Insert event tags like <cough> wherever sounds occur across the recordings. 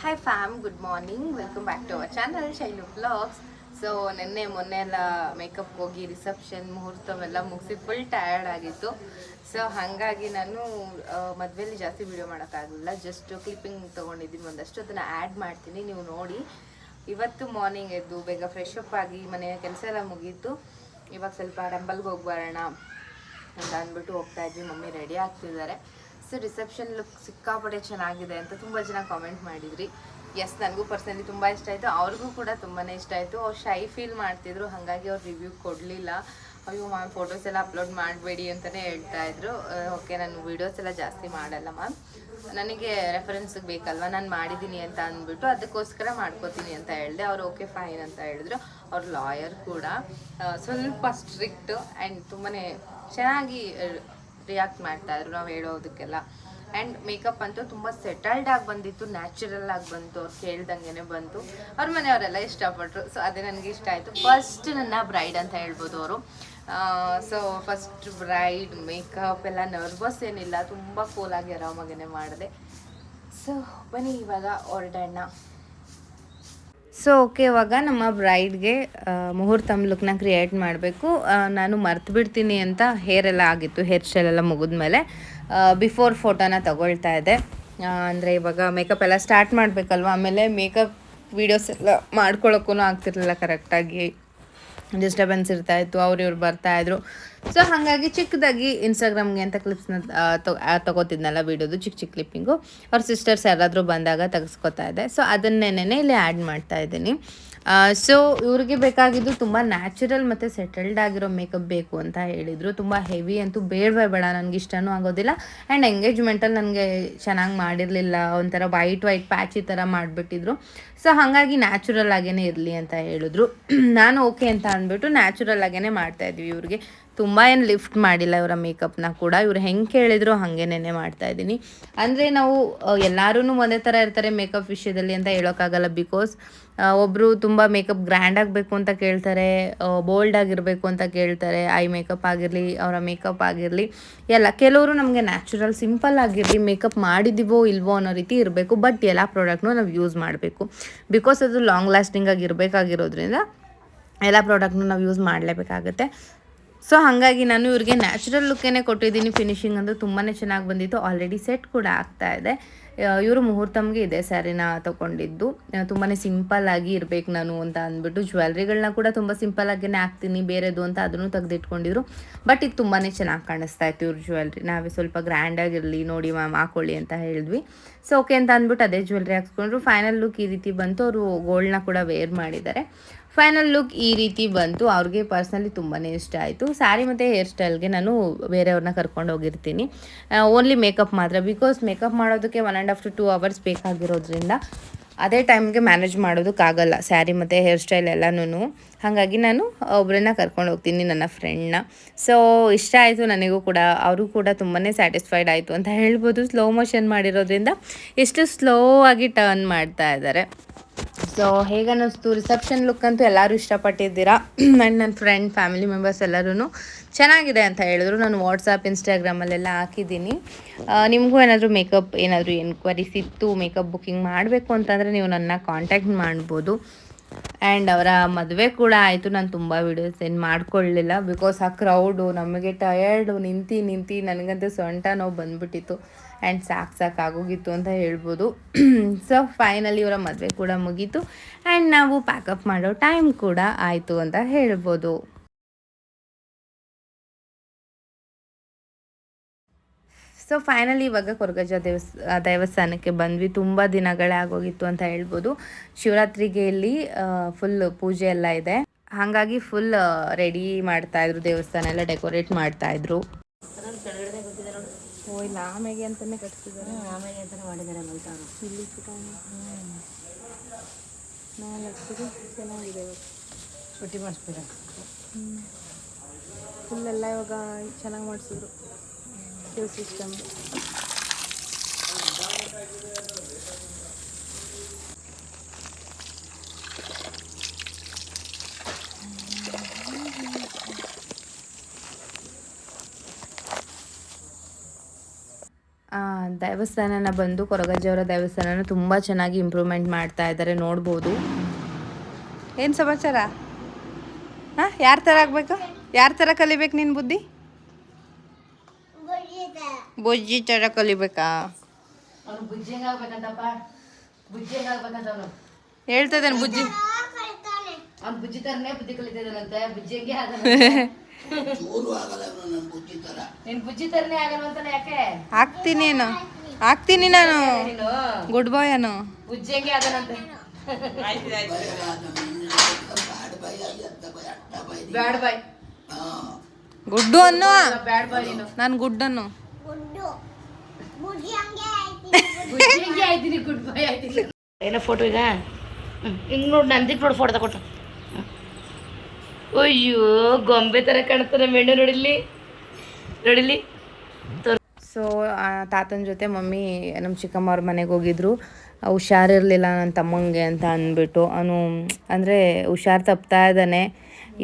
Hi fam good morning welcome back to our channel Shailu blogs so ನಿನ್ನೆ ಮೊನ್ನೆ ಎಲ್ಲ makeup ಹೋಗಿ reception ಮುಹೂರ್ತವೆಲ್ಲ ಮುಗಿಸಿ ಫುಲ್ ಟಯರ್ಡ್ ಆಗಿತ್ತು. ಸೊ ಹಾಗಾಗಿ ನಾನು ಮದುವೆಯಲ್ಲಿ ಜಾಸ್ತಿ ವಿಡಿಯೋ ಮಾಡೋಕ್ಕಾಗಲಿಲ್ಲ. ಜಸ್ಟ್ ಕ್ಲಿಪ್ಪಿಂಗ್ ತೊಗೊಂಡಿದ್ದೀನಿ ಒಂದಷ್ಟು. ಅದನ್ನು ಆ್ಯಡ್ ಮಾಡ್ತೀನಿ. ನೀವು ನೋಡಿ. ಇವತ್ತು ಮಾರ್ನಿಂಗ್ ಎದ್ದು ಬೇಗ ಫ್ರೆಶ್ ಅಪ್ ಆಗಿ ಮನೆಯ ಕೆಲಸ ಎಲ್ಲ ಮುಗೀತು. ಇವಾಗ ಸ್ವಲ್ಪ ಟೆಂಪಲ್ಗೆ ಹೋಗಿ ಬರೋಣ ಅಂತ ಅಂದ್ಬಿಟ್ಟು ಹೋಗ್ತಾ ಇದ್ವಿ. ಮಮ್ಮಿ ರೆಡಿ ಆಗ್ತಿದ್ದಾರೆ. ಸೊ ರಿಸೆಪ್ಷನ್ ಲುಕ್ ಸಿಕ್ಕಾಪಟ್ಟೆ ಚೆನ್ನಾಗಿದೆ ಅಂತ ತುಂಬ ಜನ ಕಾಮೆಂಟ್ ಮಾಡಿದ್ರಿ. ಎಸ್ ನನಗೂ ಪರ್ಸನಲಿ ತುಂಬ ಇಷ್ಟ ಆಯಿತು. ಅವ್ರಿಗೂ ಕೂಡ ತುಂಬಾ ಇಷ್ಟ ಆಯಿತು. ಅವ್ರು ಶೈ ಫೀಲ್ ಮಾಡ್ತಿದ್ರು. ಹಾಗಾಗಿ ಅವ್ರು ರಿವ್ಯೂ ಕೊಡಲಿಲ್ಲ. ಅಯ್ಯೋ ಮ್ಯಾಮ್ ಫೋಟೋಸ್ ಎಲ್ಲ ಅಪ್ಲೋಡ್ ಮಾಡಬೇಡಿ ಅಂತಲೇ ಹೇಳ್ತಾ ಇದ್ರು. ಓಕೆ ನಾನು ವೀಡಿಯೋಸ್ ಎಲ್ಲ ಜಾಸ್ತಿ ಮಾಡಲ್ಲ ಮ್ಯಾಮ್ ನನಗೆ ರೆಫರೆನ್ಸ್ಗೆ ಬೇಕಲ್ವ? ನಾನು ಮಾಡಿದ್ದೀನಿ ಅಂತ ಅಂದ್ಬಿಟ್ಟು ಅದಕ್ಕೋಸ್ಕರ ಮಾಡ್ಕೋತೀನಿ ಅಂತ ಹೇಳಿದೆ. ಅವ್ರು ಓಕೆ ಫೈನ್ ಅಂತ ಹೇಳಿದ್ರು. ಅವ್ರ ಲಾಯರ್ ಕೂಡ. ಸ್ವಲ್ಪ ಸ್ಟ್ರಿಕ್ಟ್ ಆ್ಯಂಡ್ ತುಂಬಾ ಚೆನ್ನಾಗಿ ರಿಯಾಕ್ಟ್ ಮಾಡ್ತಾ ಇದ್ರು ನಾವು ಹೇಳೋದಕ್ಕೆಲ್ಲ. ಆ್ಯಂಡ್ ಮೇಕಪ್ ಅಂತೂ ತುಂಬ ಸೆಟಲ್ಡ್ ಆಗಿ ಬಂದಿತ್ತು ನ್ಯಾಚುರಲ್ ಆಗಿ ಬಂತು, ಅವ್ರು ಕೇಳ್ದಂಗೆ ಬಂತು. ಅವ್ರ ಮನೆಯವರೆಲ್ಲ ಇಷ್ಟಪಟ್ಟರು ಸೊ ಅದೇ ನನಗೆ ಇಷ್ಟ ಆಯಿತು. ಫಸ್ಟ್ ನನ್ನ ಬ್ರೈಡ್ ಅಂತ ಹೇಳ್ಬೋದು ಅವರು. ಸೊ ಫಸ್ಟ್ ಬ್ರೈಡ್ ಮೇಕಪ್ ಎಲ್ಲ ನರ್ವಸ್ ಏನಿಲ್ಲ, ತುಂಬ ಕೂಲಾಗಿ ಆರಾಮಾಗೇ ಮಾಡಿದೆ. ಸೊ ಬನ್ನಿ ಇವಾಗ ಹೊರಡೋಣ ಸೊ ಓಕೆ ಇವಾಗ ನಮ್ಮ ಬ್ರೈಡ್ಗೆ ಮುಹೂರ್ತ ಲುಕ್ನ ಕ್ರಿಯೇಟ್ ಮಾಡಬೇಕು. ನಾನು ಮರ್ತು ಬಿಡ್ತೀನಿ ಅಂತ ಹೇರ್ ಎಲ್ಲ ಆಗಿತ್ತು ಹೇರ್ ಸ್ಟೈಲ್ ಎಲ್ಲ ಮುಗಿದ್ಮೇಲೆ. ಬಿಫೋರ್ ಫೋಟೋನ ತಗೊಳ್ತಾ ಇದ್ದೆ. ಅಂದರೆ ಇವಾಗ ಮೇಕಪ್ ಎಲ್ಲ ಸ್ಟಾರ್ಟ್ ಮಾಡಬೇಕಲ್ವ? ಆಮೇಲೆ ಮೇಕಪ್ ವೀಡಿಯೋಸ್ ಎಲ್ಲ ಮಾಡ್ಕೊಳ್ಳೋಕ್ಕೂ ಆಗ್ತಿರ್ಲಿಲ್ಲ ಕರೆಕ್ಟಾಗಿ ಡಿಸ್ಟರ್ಬೆನ್ಸ್ ಇರ್ತಾಯಿತ್ತು ಅವ್ರು ಇವ್ರು ಬರ್ತಾ ಇದ್ರು. ಸೊ ಹಾಗಾಗಿ ಚಿಕ್ಕದಾಗಿ ಇನ್ಸ್ಟಾಗ್ರಾಮ್ಗೆ ಅಂತ ಕ್ಲಿಪ್ಸ್ನ ತಗೋತಿದ್ನಲ್ಲ ವೀಡಿಯೋದು ಚಿಕ್ಕ ಚಿಕ್ಕ ಕ್ಲಿಪ್ಪಿಂಗು ಅವ್ರ ಸಿಸ್ಟರ್ಸ್ ಯಾರಾದರೂ ಬಂದಾಗ ತೆಗೆಸ್ಕೊತಾ ಇದೆ. ಸೊ ಅದನ್ನೇನೇ ಇಲ್ಲಿ ಆ್ಯಡ್ ಮಾಡ್ತಾ ಇದ್ದೀನಿ. ಸೊ ಇವ್ರಿಗೆ ಬೇಕಾಗಿದ್ದು ತುಂಬ ನ್ಯಾಚುರಲ್ ಮತ್ತು ಸೆಟಲ್ಡ್ ಆಗಿರೋ ಮೇಕಪ್ ಬೇಕು ಅಂತ ಹೇಳಿದರು. ತುಂಬ ಹೆವಿ ಅಂತೂ ಬೇಡವೇ ಬೇಡ, ನನಗೆ ಇಷ್ಟನೂ ಆಗೋದಿಲ್ಲ. ಆ್ಯಂಡ್ ಎಂಗೇಜ್ಮೆಂಟಲ್ಲಿ ನನಗೆ ಚೆನ್ನಾಗಿ ಮಾಡಿರಲಿಲ್ಲ, ಒಂಥರ ವೈಟ್ ವೈಟ್ ಪ್ಯಾಚಿ ಥರ ಮಾಡಿಬಿಟ್ಟಿದ್ರು. ಸೊ ಹಾಗಾಗಿ ನ್ಯಾಚುರಲ್ ಆಗೇ ಇರಲಿ ಅಂತ ಹೇಳಿದ್ರು. <clears throat> ನಾನು ಓಕೆ ಅಂತ ಅಂದ್ಬಿಟ್ಟು ನ್ಯಾಚುರಲ್ ಆಗೇ ಮಾಡ್ತಾಯಿದ್ವಿ ಇವ್ರಿಗೆ. ತುಂಬ ಏನು ಲಿಫ್ಟ್ ಮಾಡಿಲ್ಲ ಇವರ ಮೇಕಪ್ನ ಕೂಡ. ಇವ್ರು ಹೆಂಗೆ ಕೇಳಿದ್ರು ಹಾಗೇನೇ ಮಾಡ್ತಾ ಇದ್ದೀನಿ. ಅಂದರೆ ನಾವು ಎಲ್ಲರೂ ಒಂದೇ ಥರ ಇರ್ತಾರೆ ಮೇಕಪ್ ವಿಷಯದಲ್ಲಿ ಅಂತ ಹೇಳೋಕ್ಕಾಗಲ್ಲ. ಬಿಕಾಸ್ ಒಬ್ಬರು ತುಂಬ ಮೇಕಪ್ ಗ್ರ್ಯಾಂಡ್ ಆಗಬೇಕು ಅಂತ ಕೇಳ್ತಾರೆ ಬೋಲ್ಡ್ ಆಗಿರಬೇಕು ಅಂತ ಕೇಳ್ತಾರೆ, ಐ ಮೇಕಪ್ ಆಗಿರಲಿ, ಅವರ ಮೇಕಪ್ ಆಗಿರಲಿ. ಎಲ್ಲ, ಕೆಲವರು ನಮಗೆ ನ್ಯಾಚುರಲ್, ಸಿಂಪಲ್ ಆಗಿರಲಿ ಮೇಕಪ್ ಮಾಡಿದ್ದೀವೋ ಇಲ್ವೋ ಅನ್ನೋ ರೀತಿ ಇರಬೇಕು. ಬಟ್ ಎಲ್ಲ ಪ್ರಾಡಕ್ಟ್ನೂ ನಾವು ಯೂಸ್ ಮಾಡಬೇಕು. ಬಿಕಾಸ್ ಅದು ಲಾಂಗ್ ಲಾಸ್ಟಿಂಗ್ ಆಗಿರಬೇಕಾಗಿರೋದ್ರಿಂದ ಎಲ್ಲ ಪ್ರಾಡಕ್ಟ್ನೂ ನಾವು ಯೂಸ್ ಮಾಡಲೇಬೇಕಾಗುತ್ತೆ. ಸೊ ಹಾಗಾಗಿ ನಾನು ಇವ್ರಿಗೆ ನ್ಯಾಚುರಲ್ ಲುಕ್ಕೇನೆ ಕೊಟ್ಟಿದ್ದೀನಿ ಫಿನಿಶಿಂಗ್ ಅಂತೂ ತುಂಬಾ ಚೆನ್ನಾಗಿ ಬಂದಿತ್ತು. ಆಲ್ರೆಡಿ ಸೆಟ್ ಕೂಡ ಆಗ್ತಾ ಇದೆ. ಇವರು ಮುಹೂರ್ತಮ್ಗೆ ಇದೆ ಸ್ಯಾರಿನ ತೊಗೊಂಡಿದ್ದು. ತುಂಬಾ ಸಿಂಪಲ್ ಆಗಿ ಇರಬೇಕು ನಾನು ಅಂತ ಅಂದ್ಬಿಟ್ಟು ಜ್ಯುವೆಲ್ರಿಗಳನ್ನ ಕೂಡ ತುಂಬ ಸಿಂಪಲ್ ಆಗಿನೇ ಹಾಕ್ತೀನಿ, ಬೇರೆದು ಅಂತ ಅದನ್ನು ತೆಗೆದಿಟ್ಕೊಂಡಿದ್ರು. ಬಟ್ ಇದು ತುಂಬಾ ಚೆನ್ನಾಗಿ ಕಾಣಿಸ್ತಾ ಇತ್ತು ಇವ್ರ ಜ್ಯುವೆಲ್ರಿ ನಾವೇ ಸ್ವಲ್ಪ ಗ್ರ್ಯಾಂಡಾಗಿರಲಿ ನೋಡಿ ಮ್ಯಾಮ್ ಹಾಕೊಳ್ಳಿ ಅಂತ ಹೇಳಿದ್ವಿ. ಸೊ ಓಕೆ ಅಂತ ಅಂದ್ಬಿಟ್ಟು ಅದೇ ಜ್ಯುವೆಲ್ರಿ ಹಾಕ್ಸ್ಕೊಂಡ್ರು. ಫೈನಲ್ ಲುಕ್ ಈ ರೀತಿ ಬಂತು. ಅವರು ಗೋಲ್ಡ್ನ ಕೂಡ ವೇರ್ ಮಾಡಿದ್ದಾರೆ. ಫೈನಲ್ ಲುಕ್ ಈ ರೀತಿ ಬಂತು. ಅವ್ರಿಗೆ ಪರ್ಸ್ನಲಿ ತುಂಬಾ ಇಷ್ಟ ಆಯಿತು. ಸ್ಯಾರಿ ಮತ್ತು ಹೇರ್ ಸ್ಟೈಲ್ಗೆ ನಾನು ಬೇರೆಯವ್ರನ್ನ ಕರ್ಕೊಂಡು ಹೋಗಿರ್ತೀನಿ. ಓನ್ಲಿ ಮೇಕಪ್ ಮಾತ್ರ. ಬಿಕಾಸ್ ಮೇಕಪ್ ಮಾಡೋದಕ್ಕೆ one and half to two hours ಬೇಕಾಗಿರೋದ್ರಿಂದ ಅದೇ ಟೈಮ್ಗೆ ಮ್ಯಾನೇಜ್ ಮಾಡೋದಕ್ಕಾಗಲ್ಲ ಸ್ಯಾರಿ ಮತ್ತು ಹೇರ್ ಸ್ಟೈಲ್ ಎಲ್ಲನೂ ಹಾಗಾಗಿ ನಾನು ಒಬ್ಬರನ್ನ ಕರ್ಕೊಂಡು ಹೋಗ್ತೀನಿ ನನ್ನ ಫ್ರೆಂಡ್ನ ಸೊ ಇಷ್ಟ ಆಯಿತು ನನಗೂ ಕೂಡ. ಅವರು ಕೂಡ ತುಂಬಾ ಸ್ಯಾಟಿಸ್ಫೈಡ್ ಆಯಿತು ಅಂತ ಹೇಳ್ಬೋದು. ಸ್ಲೋ ಮೋಷನ್ ಮಾಡಿರೋದ್ರಿಂದ ಎಷ್ಟು ಸ್ಲೋ ಆಗಿ ಟರ್ನ್ ಮಾಡ್ತಾ ಇದ್ದಾರೆ. ಸೊ ಹೇಗೆ ಅನ್ನಿಸ್ತು ರಿಸೆಪ್ಷನ್ ಲುಕ್ ಅಂತೂ ಎಲ್ಲರೂ ಇಷ್ಟಪಟ್ಟಿದ್ದೀರಾ? <clears throat> ಆ್ಯಂಡ್ ನನ್ನ ಫ್ರೆಂಡ್ ಫ್ಯಾಮಿಲಿ ಮೆಂಬರ್ಸ್ ಎಲ್ಲರೂ ಚೆನ್ನಾಗಿದೆ ಅಂತ ಹೇಳಿದ್ರು. ನಾನು ವಾಟ್ಸಪ್ ಇನ್ಸ್ಟಾಗ್ರಾಮಲ್ಲೆಲ್ಲ ಹಾಕಿದ್ದೀನಿ. ನಿಮಗೂ ಏನಾದರೂ ಮೇಕಪ್ ಏನಾದರೂ ಎನ್ಕ್ವೈರೀಸ್ ಇತ್ತು ಮೇಕಪ್ ಬುಕ್ಕಿಂಗ್ ಮಾಡಬೇಕು ಅಂತಂದರೆ ನೀವು ನನ್ನ ಕಾಂಟ್ಯಾಕ್ಟ್ ಮಾಡ್ಬೋದು. ಆ್ಯಂಡ್ ಅವರ ಮದುವೆ ಕೂಡ ಆಯಿತು. ನಾನು ತುಂಬ ವೀಡಿಯೋಸ್ ಏನು ಮಾಡ್ಕೊಳ್ಳಿಲ್ಲ. ಬಿಕಾಸ್ ಆ ಕ್ರೌಡು ನಮಗೆ ಟಯರ್ಡು ನಿಂತು ನಿಂತು ನನಗಂತೂ ಸೊಂಟ ನೋವು ಬಂದ್ಬಿಟ್ಟಿತ್ತು. ಆ್ಯಂಡ್ ಸಾಕು ಸಾಕಾಗೋಗಿತ್ತು ಅಂತ ಹೇಳ್ಬೋದು. ಸೊ ಫೈನಲಿ ಇವರ ಮದುವೆ ಕೂಡ ಮುಗೀತು. ಆ್ಯಂಡ್ ನಾವು ಪ್ಯಾಕಪ್ ಮಾಡೋ ಟೈಮ್ ಕೂಡ ಆಯಿತು ಅಂತ ಹೇಳ್ಬೋದು. ಸೊ ಫೈನಲಿ ಇವಾಗ ಕೊರಗಜ್ಜ ದೇವಸ್ ದೇವಸ್ಥಾನಕ್ಕೆ ಬಂದ್ವಿ. ತುಂಬ ದಿನಗಳೇ ಆಗೋಗಿತ್ತು ಅಂತ ಹೇಳ್ಬೋದು. ಶಿವರಾತ್ರಿಗೆ ಇಲ್ಲಿ ಫುಲ್ ಪೂಜೆ ಎಲ್ಲ ಇದೆ. ಹಾಗಾಗಿ ಫುಲ್ ರೆಡಿ ಮಾಡ್ತಾ ಇದ್ರು. ದೇವಸ್ಥಾನ ಎಲ್ಲ ಡೆಕೋರೇಟ್ ಮಾಡ್ತಾ ಇದ್ರು. ಓ ಇಲ್ಲ ಆಮೆಗೆ ಅಂತಾನೆ ಆಮೇಲೆ ಅಂತಾನೆ ಮಾಡಿದ್ದಾರೆ ಇಲ್ಲಿ ನಾಲ್ಕು ಚೆನ್ನಾಗಿದೆ ಪಟ್ಟಿ ಮಾಡಿಸ್ತೀರ? ಫುಲ್ ಎಲ್ಲ ಇವಾಗ ಚೆನ್ನಾಗಿ ಮಾಡಿಸಿದ್ರು. ಕ್ಯೂ ಸಿಸ್ಟಮ್ ದೈವ ದೇವಸ್ಥಾನನ ಬಂದು ಕೊರಗಜ್ಜವರ ದೇವಸ್ಥಾನನ ತುಂಬ ಚೆನ್ನಾಗಿ ಇಂಪ್ರೂವ್ಮೆಂಟ್ ಮಾಡ್ತಾ ಇದ್ದಾರೆ ನೋಡ್ಬೋದು. ಏನು ಸಮಾಚಾರ? ಹಾಂ? ಯಾರ ಥರ ಆಗ್ಬೇಕು? ಯಾರ ಥರ ಕಲಿಬೇಕು ನಿನ್ನ ಬುದ್ಧಿ? ಬುಜ್ಜಿ ಥರ ಕಲಿಬೇಕಾ? ಅವನು ಬುಜ್ಜಿ ಹೆಂಗಾಗ್ಬೇಕಂತಪ್ಪ ಬುಜ್ಜಿ ಹೆಂಗ್ ಆಗ್ಬೇಕಂತ ಅವನು? ಹೇಳ್ತದೇನು ಬುಜ್ಜಿ. ಅವ್ನು ಬುಜ್ಜಿ ತರನೇ ಬುದ್ಧಿ ಕಲಿತಿದ್ದಾನಂತೆ. ಬುಜ್ಜಿ ಹೆಂಗೆ ಆಗಲ್ಲ? ನೀನ್ ಬುಜ್ಜಿ ತರನೇ ಆಗಲ್ಲ ಅಂತಾನೆ ಯಾಕೆ? ಹಾಕ್ತೀನಿ ನಾನು ಹಾಕ್ತೀನಿ ನಾನು. Good bye Anu. ಬುಜ್ಜಿ ಹೆಂಗೆ ಆಗಲ್ಲಂತೆ ಬ್ಯಾಡ್ ಬಾಯ್ ಗುಡ್ಡು ಅನ್ನು ನಾನು ಬಾಯ್ ನೀನು. ನಾನು ಗುಡ್ ಆಯ್ತೀನಿ ಏನೋ ಫೋಟೋ ಈಗ? ಹಿಂಗ್ ನೋಡಿ ನಂದಿಕ್ ನೋಡಿ ಫೋಟೋ ತಗೊಟ್ಟು ಅಯ್ಯೋ, ಗೊಂಬೆ ತರ ಕಾಣ್ತಾರೆ ಮೆಣ್ಣು ನೋಡಿಲಿ ನೋಡಿಲಿ ಸೊ ತಾತನ ಜೊತೆ ಮಮ್ಮಿ ನಮ್ಮ ಚಿಕ್ಕಮ್ಮ ಅವ್ರ ಮನೆಗೆ ಹೋಗಿದ್ರು. ಹುಷಾರಿರಲಿಲ್ಲ ನನ್ನ ತಮ್ಮಂಗೆ ಅಂತ ಅಂದ್ಬಿಟ್ಟು. ಅವನು, ಅಂದರೆ ಹುಷಾರು ತಪ್ತಾ ಇದ್ದಾನೆ.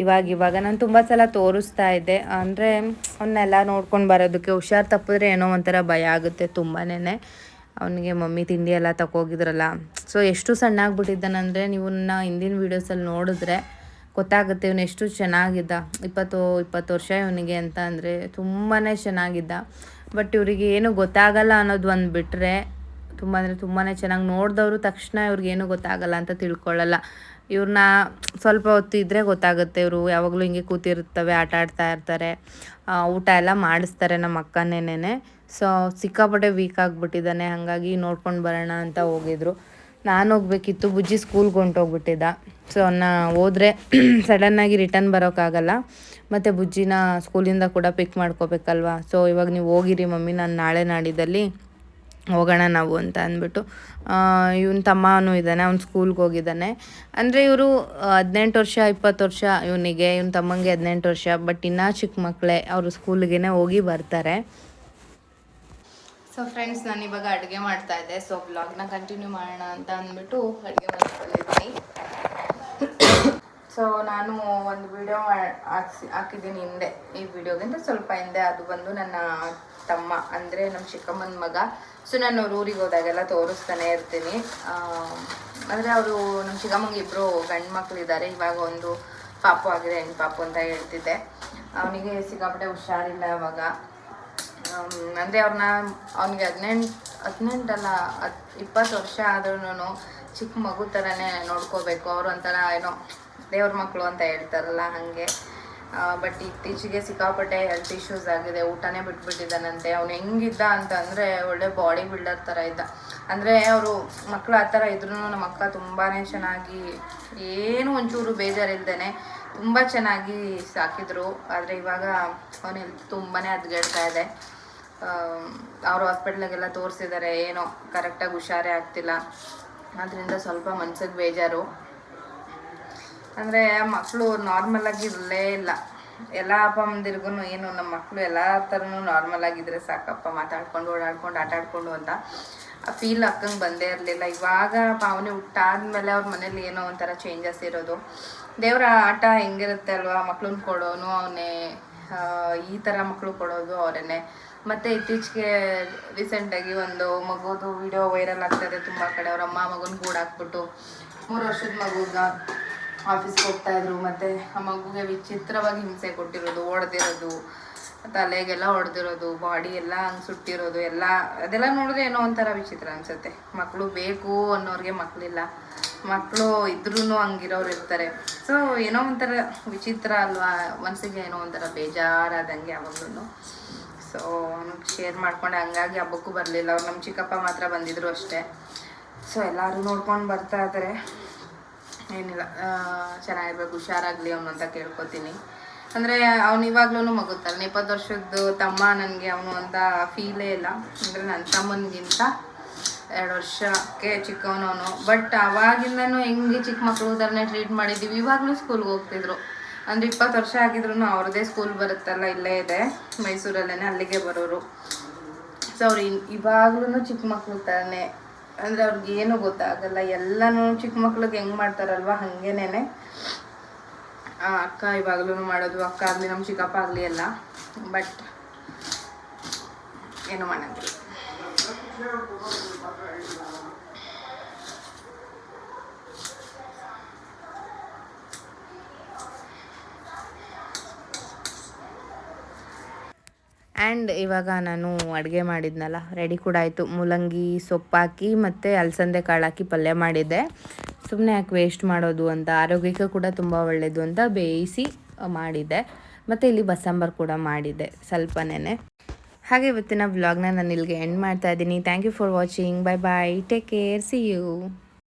ಇವಾಗ ಇವಾಗ ನಾನು ತುಂಬ ಸಲ ತೋರಿಸ್ತಾ ಇದ್ದೆ. ಅಂದರೆ ಅವನ್ನೆಲ್ಲ ನೋಡ್ಕೊಂಡು ಬರೋದಕ್ಕೆ ಹುಷಾರು ತಪ್ಪಿದ್ರೆ ಏನೋ ಒಂಥರ ಭಯ ಆಗುತ್ತೆ ತುಂಬಾನೇ ಅವನಿಗೆ ಮಮ್ಮಿ ತಿಂಡಿ ಎಲ್ಲ ತಗೋಗಿದ್ರಲ್ಲ ಸೊ ಎಷ್ಟು ಸಣ್ಣ ಆಗ್ಬಿಟ್ಟಿದ್ದಾನಂದರೆ ನೀವು ನನ್ನ ಹಿಂದಿನ ವೀಡಿಯೋಸಲ್ಲಿ ನೋಡಿದ್ರೆ ಗೊತ್ತಾಗುತ್ತೆ ಇವನು ಎಷ್ಟು ಚೆನ್ನಾಗಿದ್ದ. ಇಪ್ಪತ್ತು ಇಪ್ಪತ್ತು ವರ್ಷ ಇವನಿಗೆ ಅಂತ ಅಂದರೆ ತುಂಬಾ ಚೆನ್ನಾಗಿದ್ದ. ಬಟ್ ಇವರಿಗೆ ಏನು ಗೊತ್ತಾಗಲ್ಲ ಅನ್ನೋದು ಒಂದು ಬಿಟ್ಟರೆ ತುಂಬ ಅಂದರೆ ತುಂಬಾ ಚೆನ್ನಾಗಿ ನೋಡಿದವರು ತಕ್ಷಣ ಇವ್ರಿಗೇನು ಗೊತ್ತಾಗಲ್ಲ ಅಂತ ತಿಳ್ಕೊಳ್ಳಲ್ಲ ಇವ್ರನ್ನ ಸ್ವಲ್ಪ ಹೊತ್ತು ಇದ್ದರೆ ಗೊತ್ತಾಗುತ್ತೆ ಇವರು ಯಾವಾಗಲೂ ಹಿಂಗೆ ಕೂತಿರ್ತವೆ ಆಟ ಆಡ್ತಾ ಇರ್ತಾರೆ. ಊಟ ಎಲ್ಲ ಮಾಡಿಸ್ತಾರೆ ನಮ್ಮ ಅಕ್ಕನೇನೆ ಸೊ ಸಿಕ್ಕಾಪಟ್ಟೆ ವೀಕ್ ಆಗಿಬಿಟ್ಟಿದ್ದಾನೆ. ಹಾಗಾಗಿ ನೋಡ್ಕೊಂಡು ಬರೋಣ ಅಂತ ಹೋಗಿದ್ರು. ನಾನು ಹೋಗ್ಬೇಕಿತ್ತು, ಬುಜ್ಜಿ ಸ್ಕೂಲ್ಗೆ ಹೊಂಟೋಗ್ಬಿಟ್ಟಿದ್ದ. ಸೊ ನಾ ಹೋದ್ರೆ ಸಡನ್ನಾಗಿ ರಿಟರ್ನ್ ಬರೋಕ್ಕಾಗಲ್ಲ ಮತ್ತು ಬುಜ್ಜಿನ ಸ್ಕೂಲಿಂದ ಕೂಡ ಪಿಕ್ ಮಾಡ್ಕೋಬೇಕಲ್ವಾ? ಸೊ ಇವಾಗ ನೀವು ಹೋಗಿರಿ ಮಮ್ಮಿ, ನಾನು ನಾಳೆ ನಾಡಿದ್ದಲ್ಲಿ ಹೋಗೋಣ ನಾವು ಅಂತ ಅಂದ್ಬಿಟ್ಟು ಇವನ್ ತಮ್ಮನೂ ಇದ್ದಾನೆ, ಅವ್ನು ಸ್ಕೂಲ್ಗೆ ಹೋಗಿದ್ದಾನೆ. ಅಂದರೆ ಇವರು ಹದಿನೆಂಟು ವರ್ಷ, ಇಪ್ಪತ್ತು ವರ್ಷ ಇವನಿಗೆ, ಇವನ್ ತಮ್ಮಂಗೆ ಹದಿನೆಂಟು ವರ್ಷ, ಬಟ್ ಇನ್ನೂ ಚಿಕ್ಕ ಮಕ್ಕಳೇ ಅವರು ಸ್ಕೂಲ್ಗೆ ಹೋಗಿ ಬರ್ತಾರೆ. ಸೊ ಫ್ರೆಂಡ್ಸ್ ನಾನು ಇವಾಗ ಅಡುಗೆ ಮಾಡ್ತಾ ಇದ್ದೆ. ಸೊ ಬ್ಲಾಗ್ನ ಕಂಟಿನ್ಯೂ ಮಾಡೋಣ ಅಂತ ಅಂದ್ಬಿಟ್ಟು ಅಡುಗೆ ಮಾಡ್ಕೊಂಡಿದ್ದೀನಿ. ಸೊ ನಾನು ಒಂದು ವಿಡಿಯೋ ಹಾಕ್ಸಿ ಹಾಕಿದ್ದೀನಿ ಹಿಂದೆ. ಈ ವಿಡಿಯೋಗಿಂತ ಸ್ವಲ್ಪ ಹಿಂದೆ. ಅದು ಬಂದು ನನ್ನ ತಮ್ಮ ಅಂದರೆ ನಮ್ಮ ಚಿಕ್ಕಮ್ಮನ ಮಗ. ಸೊ ನಾನು ಅವ್ರ ಊರಿಗೆ ಹೋದಾಗೆಲ್ಲ ತೋರಿಸ್ತಾನೆ ಇರ್ತೀನಿ. ಅಂದರೆ ಅವರು ನಮ್ಮ ಚಿಕ್ಕಮ್ಮಂಗೆ ಇಬ್ಬರು ಗಂಡು ಮಕ್ಕಳಿದ್ದಾರೆ ಇವಾಗ ಒಂದು ಪಾಪು ಆಗಿದೆ ಹೆಣ್ಣು ಪಾಪು ಅಂತ ಹೇಳ್ತಿದ್ದೆ. ಅವನಿಗೆ ಸಿಕ್ಕಾಪಟ್ಟೆ ಹುಷಾರಿಲ್ಲ ಅವಾಗ. ಅಂದರೆ ಅವ್ರನ್ನ ಅವ್ನಿಗೆ ಹದಿನೆಂಟು, ಹದಿನೆಂಟಲ್ಲ, ಹತ್, ಇಪ್ಪತ್ತು ವರ್ಷ ಆದ್ರೂ ಚಿಕ್ಕ ಮಗು ಥರನೇ ನೋಡ್ಕೋಬೇಕು. ಅವ್ರು ಒಂಥರ ಏನೋ ದೇವ್ರ ಮಕ್ಕಳು ಅಂತ ಹೇಳ್ತಾರಲ್ಲ ಹಾಗೆ. ಬಟ್ ಇತ್ತೀಚೆಗೆ ಸಿಕ್ಕಾಪಟ್ಟೆ ಹೆಲ್ತ್ ಇಶ್ಯೂಸ್ ಆಗಿದೆ, ಊಟನೇ ಬಿಟ್ಬಿಟ್ಟಿದ್ದಾನಂತೆ. ಅವ್ನು ಹೆಂಗಿದ್ದ ಅಂತ ಅಂದರೆ ಒಳ್ಳೆ ಬಾಡಿ ಬಿಲ್ಡರ್ ಥರ ಇದ್ದ. ಅಂದರೆ ಅವರು ಮಕ್ಕಳು ಆ ಥರ ಇದ್ರೂ ನಮ್ಮ ಅಕ್ಕ ತುಂಬಾ ಚೆನ್ನಾಗಿ, ಏನು ಒಂಚೂರು ಬೇಜಾರಿಲ್ದೇನೆ ತುಂಬ ಚೆನ್ನಾಗಿ ಸಾಕಿದ್ರು. ಆದರೆ ಇವಾಗ ಅವನ ಹೆಲ್ತ್ ತುಂಬಾ ಹದ್ಗೆಡ್ತಾ ಇದೆ. ಅವರು ಹಾಸ್ಪಿಟ್ಲಿಗೆಲ್ಲ ತೋರಿಸಿದ್ದಾರೆ ಏನೋ ಕರೆಕ್ಟಾಗಿ ಹುಷಾರೇ ಆಗ್ತಿಲ್ಲ. ಅದರಿಂದ ಸ್ವಲ್ಪ ಮನ್ಸಿಗೆ ಬೇಜಾರು. ಅಂದರೆ ಮಕ್ಕಳು ನಾರ್ಮಲ್ ಆಗಿ ಇರಲೇ ಇಲ್ಲ. ಎಲ್ಲ ಅಪ್ಪ ಅಮ್ಮಂದಿರ್ಗು ಏನು ನಮ್ಮ ಮಕ್ಕಳು ಎಲ್ಲ ಥರನೂ ನಾರ್ಮಲ್ ಆಗಿದ್ರೆ ಸಾಕಪ್ಪ ಮಾತಾಡ್ಕೊಂಡು, ಓಡಾಡ್ಕೊಂಡು ಆಟಾಡ್ಕೊಂಡು ಅಂತ. ಆ ಫೀಲ್ ಅಕ್ಕಂಗೆ ಬಂದೇ ಇರಲಿಲ್ಲ. ಇವಾಗ ಪಾವನೆ ಹುಟ್ಟಾದ್ಮೇಲೆ ಅವ್ರ ಮನೇಲಿ ಏನೋ ಒಂಥರ ಚೇಂಜಸ್ ಇರೋದು. ದೇವರ ಆಟ ಹೆಂಗಿರುತ್ತೆ ಅಲ್ವಾ? ಮಕ್ಳನ್ನ ಕೊಡೋನು ಅವನೇ ಈ ಥರ ಮಕ್ಕಳು ಕೊಡೋದು ಅವರೇನೆ. ಮತ್ತು ಇತ್ತೀಚೆಗೆ ರೀಸೆಂಟಾಗಿ ಒಂದು ಮಗುದು ವಿಡಿಯೋ ವೈರಲ್ ಆಗ್ತಾಯಿದೆ ತುಂಬ ಕಡೆ. ಅವ್ರ ಅಮ್ಮ ಮಗನ ಗೂಡಾಕ್ಬಿಟ್ಟು ಮೂರು ವರ್ಷದ ಮಗುಗ. ಆಫೀಸ್ಗೆ ಹೋಗ್ತಾ ಇದ್ರು, ಮತ್ತೆ ಆ ಮಗುಗೆ ವಿಚಿತ್ರವಾಗಿ ಹಿಂಸೆ ಕೊಟ್ಟಿರೋದು ಹೊಡೆದಿರೋದು ತಲೆಗೆಲ್ಲ ಹೊಡೆದಿರೋದು ಬಾಡಿ ಎಲ್ಲ ಹಂಗೆ ಸುಟ್ಟಿರೋದು, ಎಲ್ಲ, ಅದೆಲ್ಲ ನೋಡಿದ್ರೆ ಏನೋ ಒಂಥರ ವಿಚಿತ್ರ ಅನ್ಸುತ್ತೆ. ಮಕ್ಕಳು ಬೇಕು ಅನ್ನೋರಿಗೆ ಮಕ್ಕಳಿಲ್ಲ ಮಕ್ಕಳು ಇದ್ರೂ ಹಂಗಿರೋರು ಇರ್ತಾರೆ. ಸೊ ಏನೋ ಒಂಥರ ವಿಚಿತ್ರ ಅಲ್ವಾ? ಮನಸ್ಸಿಗೆ ಏನೋ ಒಂಥರ ಬೇಜಾರಾದಂಗೆ ಯಾವಾಗ್ಲೂ ಸೊ ಅವ್ನಿಗೆ ಶೇರ್ ಮಾಡ್ಕೊಂಡೆ, ಹಂಗಾಗಿ ಹಬ್ಬಕ್ಕೂ ಬರಲಿಲ್ಲ. ಅವ್ರು ನಮ್ಮ ಚಿಕ್ಕಪ್ಪ ಮಾತ್ರ ಬಂದಿದ್ರು ಅಷ್ಟೇ. ಸೊ ಎಲ್ಲರೂ ನೋಡ್ಕೊಂಡು ಬರ್ತಾ ಇದ್ದಾರೆ ಏನಿಲ್ಲ. ಚೆನ್ನಾಗಿರ್ಬೇಕು, ಹುಷಾರಾಗಲಿ ಅವನು ಅಂತ ಕೇಳ್ಕೊತೀನಿ. ಅಂದರೆ ಅವ್ನು ಇವಾಗ್ಲೂ ಮಗು ಥರ ಇಪ್ಪತ್ತು ವರ್ಷದ್ದು ತಮ್ಮ ನನಗೆ ಅವನು ಅಂತ ಫೀಲೇ ಇಲ್ಲ. ಅಂದರೆ ನನ್ನ ತಮ್ಮನಿಗಿಂತ ಎರಡು ವರ್ಷಕ್ಕೆ ಚಿಕ್ಕವನವನು ಬಟ್ ಅವಾಗಿಂದನೂ ಹೆಂಗೆ ಚಿಕ್ಕ ಮಕ್ಕಳು ಥರನೇ ಟ್ರೀಟ್ ಮಾಡಿದ್ದೀವಿ ಇವಾಗಲೂ ಸ್ಕೂಲ್ಗೆ ಹೋಗ್ತಿದ್ರು. ಅಂದರೆ ಇಪ್ಪತ್ತು ವರ್ಷ ಆಗಿದ್ರು ಅವ್ರದ್ದೇ ಸ್ಕೂಲ್ ಬರುತ್ತಲ್ಲ, ಇಲ್ಲೇ ಇದೆ. ಮೈಸೂರಲ್ಲೇ ಅಲ್ಲಿಗೆ ಬರೋರು. ಸೊ ಅವ್ರು ಇವಾಗ್ಲೂ ಚಿಕ್ಕ ಮಕ್ಕಳು ಥರನೇ ಅಂದರೆ ಅವ್ರಿಗೆ ಏನು ಗೊತ್ತಾಗಲ್ಲ. ಎಲ್ಲನೂ ಚಿಕ್ಕ ಮಕ್ಳಿಗೆ ಹೆಂಗೆ ಮಾಡ್ತಾರಲ್ವ? ಹಾಗೇನೇ ಆ, ಅಕ್ಕ ಇವಾಗ್ಲೂ ಮಾಡೋದು ಅಕ್ಕ ಆಗಲಿ ನಮ್ಮ ಚಿಕ್ಕಪ್ಪ ಆಗಲಿ ಎಲ್ಲ. ಬಟ್ ಏನು ಮಾಡೋಂಗಿಲ್ಲ. ಆ್ಯಂಡ್ ಇವಾಗ ನಾನು ಅಡುಗೆ ಮಾಡಿದ್ನಲ್ಲ ರೆಡಿ ಕೂಡ ಆಯಿತು. ಮೂಲಂಗಿ ಸೊಪ್ಪಾಕಿ ಮತ್ತು ಅಲಸಂದೆ ಕಾಳು ಹಾಕಿ ಪಲ್ಯ ಮಾಡಿದ್ದೆ. ಸುಮ್ಮನೆ ಯಾಕೆ ವೇಸ್ಟ್ ಮಾಡೋದು ಅಂತ, ಆರೋಗ್ಯಕ್ಕೆ ಕೂಡ ತುಂಬ ಒಳ್ಳೆಯದು ಅಂತ ಬೇಯಿಸಿ ಮಾಡಿದ್ದೆ. ಮತ್ತು ಇಲ್ಲಿ ಬಸ್ಸಾಂಬಾರು ಕೂಡ ಮಾಡಿದ್ದೆ ಸ್ವಲ್ಪನೇ ಹಾಗೆ ಇವತ್ತಿನ ವ್ಲಾಗ್ನ ನಾನು ಇಲ್ಲಿಗೆ ಎಂಡ್ ಮಾಡ್ತಾ ಇದ್ದೀನಿ. Thank you for watching bye bye take care see you